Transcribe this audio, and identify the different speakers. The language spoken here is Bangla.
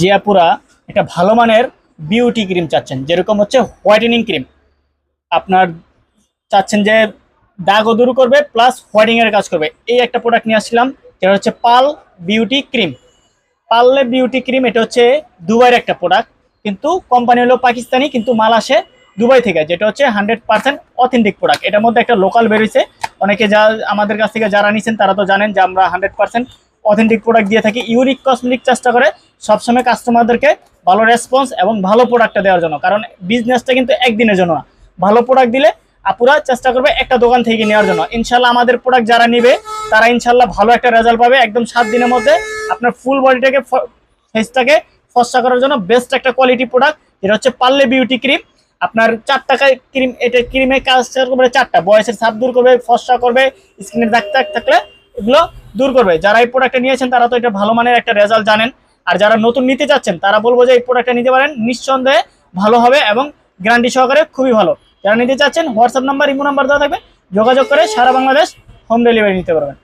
Speaker 1: যে আপুরা একটা ভালো মানের বিউটি ক্রিম চাচ্ছেন, যেরকম হচ্ছে হোয়াইটেনিং ক্রিম আপনার চাচ্ছেন যে দাগও দূর করবে প্লাস হোয়াইটিং এর কাজ করবে। এই একটা প্রোডাক্ট নিয়ে আসছিলাম, যেটা হচ্ছে Pal beauty cream Parle beauty cream এটা হচ্ছে দুবাইয়ের একটা প্রোডাক্ট কিন্তু কোম্পানি হলো পাকিস্তানি, কিন্তু মাল আসে দুবাই থেকে, যেটা হচ্ছে হান্ড্রেড পার্সেন্ট অথেন্টিক প্রোডাক্ট এটার মধ্যে একটা লোকাল বেরিয়েছে অনেকে যা, আমাদের কাছ থেকে যারা নিছেন, তারা তো জানেন যে আমরা হান্ড্রেড পার্সেন্ট অথেন্টিক প্রোডাক্ট দিয়ে থাকি। ইউনিক কসমেটিক চেষ্টা করে সবসময় কাস্টমারদেরকে ভালো রেসপন্স এবং ভালো প্রোডাক্টটা দেওয়ার জন্য। কারণ বিজনেসটা কিন্তু একদিনের জন্য না। ভালো প্রোডাক্ট দিলে আপুরা চেষ্টা করবে একটা দোকান থেকে নেওয়ার জন্য। ইনশাল্লাহ আমাদের প্রোডাক্ট যারা নিবে, তারা ইনশাল্লাহ ভালো একটা রেজাল্ট পাবে। একদম সাত দিনের মধ্যে আপনার ফুল বডিটাকে ফেসটাকে ফসা করার জন্য বেস্ট একটা কোয়ালিটি প্রোডাক্ট যেটা হচ্ছে পার্লে বিউটি ক্রিম আপনার চার টাকায় ক্রিম এটা ক্রিমে কাজ করবে চারটা। বয়সের ছাপ দূর করবে, ফসা করবে স্কিনের দাগ থাকলে এগুলো দূর করবে। যারা এই প্রোডাক্টটা নিয়েছেন, তারা তো এটা ভালো মানের একটা রেজাল্ট জানেন। আর যারা নতুন নিতে চাচ্ছেন, তারা বলব যে এই প্রোডাক্টটা নিতে পারেন। নিঃসন্দেহে ভালো হবে এবং গ্যারান্টি সহকারে খুবই ভালো। যারা নিতে চাচ্ছেন হোয়াটসঅ্যাপ নাম্বার ইমো নাম্বার দেওয়া থাকবে। যোগাযোগ করে সারা বাংলাদেশ হোম ডেলিভারি নিতে পারবেন।